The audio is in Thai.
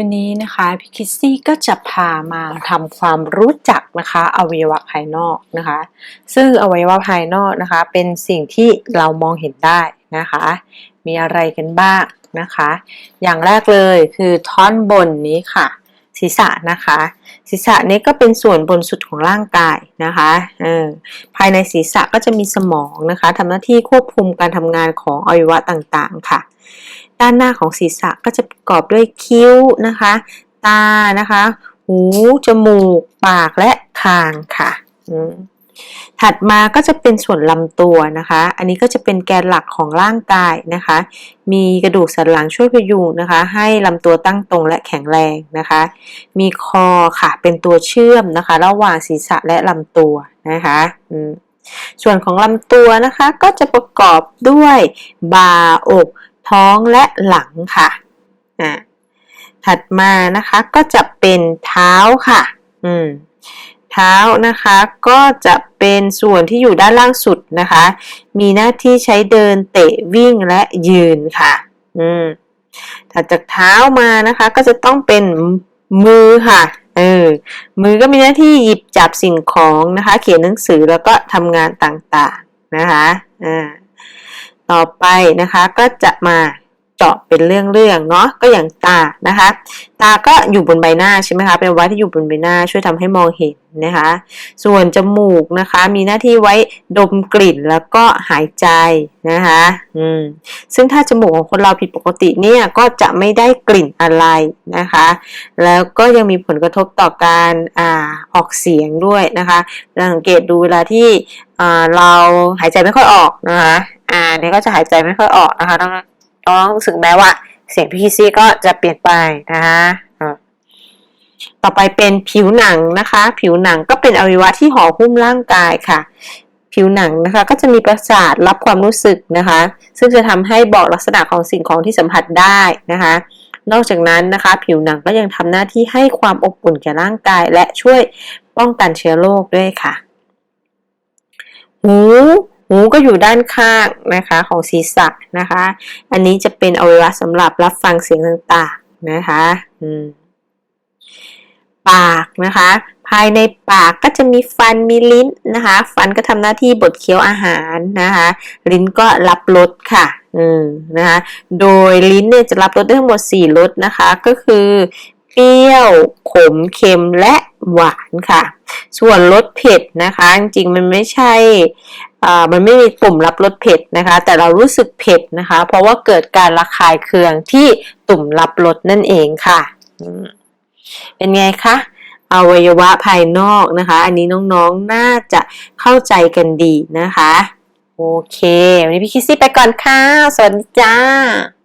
วันนี้นะคะพี่คิสซี่ก็จะพามาทำความรู้จักนะคะอวัยวะภายนอกนะคะ ซึ่งอวัยวะภายนอกนะคะ เป็นสิ่งที่เรามองเห็นได้นะคะ มีอะไรกันบ้างนะคะ อย่างแรกเลยคือท่อนบนนี้ค่ะศีรษะนะคะ ศีรษะนี้ก็เป็นส่วนบนสุดของร่างกายนะคะเออภายในศีรษะก็จะมีสมองนะคะทำหน้าที่ควบคุมการทำงานของอวัยวะต่างๆค่ะ ด้านหน้าของศีรษะก็จะประกอบด้วยคิ้วนะคะ ตานะคะ หู จมูก ปากและคางค่ะถัดมาก็จะเป็นส่วนลำตัวนะคะ อันนี้ก็จะเป็นแกนหลักของร่างกายนะคะ มีกระดูกสันหลังช่วยพยุงนะคะ ให้ลำตัวตั้งตรงและแข็งแรงนะคะ มีคอค่ะ เป็นตัวเชื่อมนะคะ ระหว่างศีรษะและลำตัวนะคะส่วนของลำตัวนะคะก็จะประกอบด้วยบ่าอก ท้องและหลังค่ะอ่าถัดมานะคะก็จะเป็นเท้าค่ะ อืม เท้านะคะก็จะเป็นส่วนที่อยู่ด้านล่างสุดนะคะ มีหน้าที่ใช้เดินเตะวิ่งและยืนค่ะ อืม ถัดจากเท้ามานะคะก็จะต้องเป็นมือค่ะ เออ มือก็มีหน้าที่หยิบจับสิ่งของนะคะ เขียนหนังสือแล้วก็ทำงานต่างๆนะคะ อ่า ต่อไปนะคะก็จะมาเจาะเป็นเรื่องๆเนาะก็อย่างตานะคะ ตาก็อยู่บนใบหน้าใช่ไหมคะเป็นไวัดที่อยู่บนใบหน้าช่วยทำให้มองเห็นนะคะ ส่วนจมูกนะคะ มีหน้าที่ไว้ดมกลิ่นแล้วก็หายใจนะคะอืมซึ่งถ้าจมูกของคนเราผิดปกติเนี่ยก็จะไม่ได้กลิ่นอะไรนะคะ แล้วก็ยังมีผลกระทบต่อการอ่าออกเสียงด้วยนะคะสังเกตดูเวลาที่อ่าเราหายใจไม่ค่อยออกนะคะ นี่ยก็จะหายใจไม่ค่อยออกนะคะต้องต้องรู้สึกแม้ว่า เสียงพี่ซี่ก็จะเปลี่ยนไปนะคะต่อไปเป็นผิวหนังนะคะ ผิวหนังก็เป็นอวัยวะที่ห่อหุ้มร่างกายค่ะ ผิวหนังนะคะก็จะมีประสาทรับความรู้สึกนะคะ ซึ่งจะทำให้บอกลักษณะของสิ่งของที่สัมผัสได้นะคะ นอกจากนั้นนะคะ ผิวหนังก็ยังทำหน้าที่ให้ความอบอุ่นแก่ร่างกาย และช่วยป้องกันเชื้อโรคด้วยค่ะ หู หูก็อยู่ด้านข้างนะคะของศีรษะนะคะ อันนี้จะเป็นอวัยวะสำหรับรับฟังเสียงต่างๆนะคะอืมปากนะคะ ภายในปากก็จะมีฟันมีลิ้นนะคะ ฟันก็ทำหน้าที่บดเคี้ยวอาหารนะคะ ลิ้นก็รับรสค่ะอืมนะคะโดยลิ้นเนี่ยจะรับรสได้ทั้งหมด4รสนะคะ ก็คือเปรี้ยว ขม เค็ม และหวานค่ะ ส่วนรสเผ็ดนะคะ จริงๆ มันไม่ใช่อ มันไม่มีปุ่มรับรสเผ็ดนะคะ แต่เรารู้สึกเผ็ดนะคะ เพราะว่าเกิดการระคายเคืองที่ตุ่มรับรสนั่นเองค่ะ เป็นไงคะอวัยวะภายนอกนะคะ อันนี้น้องๆน่าจะเข้าใจกันดีนะคะ โอเค วันนี้พี่คิสซี่ไปก่อนค่ะ สวัสดีจ้า